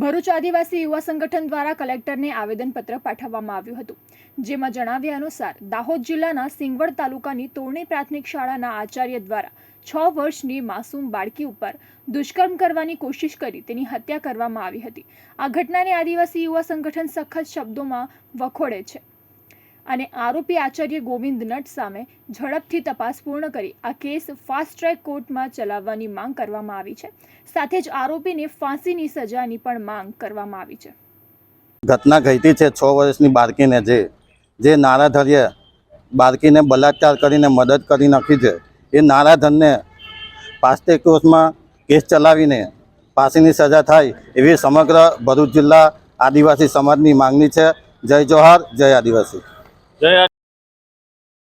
ભરૂચ આદિવાસી યુવા સંગઠન દ્વારા કલેક્ટરને આવેદનપત્ર પાઠવવામાં આવ્યું હતું. જેમાં જણાવ્યા અનુસાર, દાહોદ જિલ્લાના સિંગવડ તાલુકાની તોરણી પ્રાથમિક શાળાના આચાર્ય દ્વારા છ વર્ષની માસૂમ બાળકી ઉપર દુષ્કર્મ કરવાની કોશિશ કરી તેની હત્યા કરવામાં આવી હતી. આ ઘટનાને આદિવાસી યુવા સંગઠન સખત શબ્દોમાં વખોડે છે. અને આરોપી આચાર્ય ગોવિંદ નટ સામે ઝડપથી તપાસ પૂર્ણ કરી આ કેસ ફાસ્ટ ટ્રેક કોર્ટમાં ચલાવવાની માંગ કરવામાં આવી છે. સાથે જ આરોપીને ફાંસીની સજાની પણ માંગ કરવામાં આવી છે. ઘટના ઘટી છે છ વર્ષની બાળકીને જે જે નારાધર્ય બાળકીને બલાત્કાર કરીને મદદ કરી નાખી છે, એ નારાધનને પાસ્તે કોર્સમાં કેસ ચલાવીને ફાંસીની સજા થાય એવી સમગ્ર ભરૂચ જિલ્લા આદિવાસી સમાજની માંગણી છે. જય જોહાર, જય આદિવાસી. જય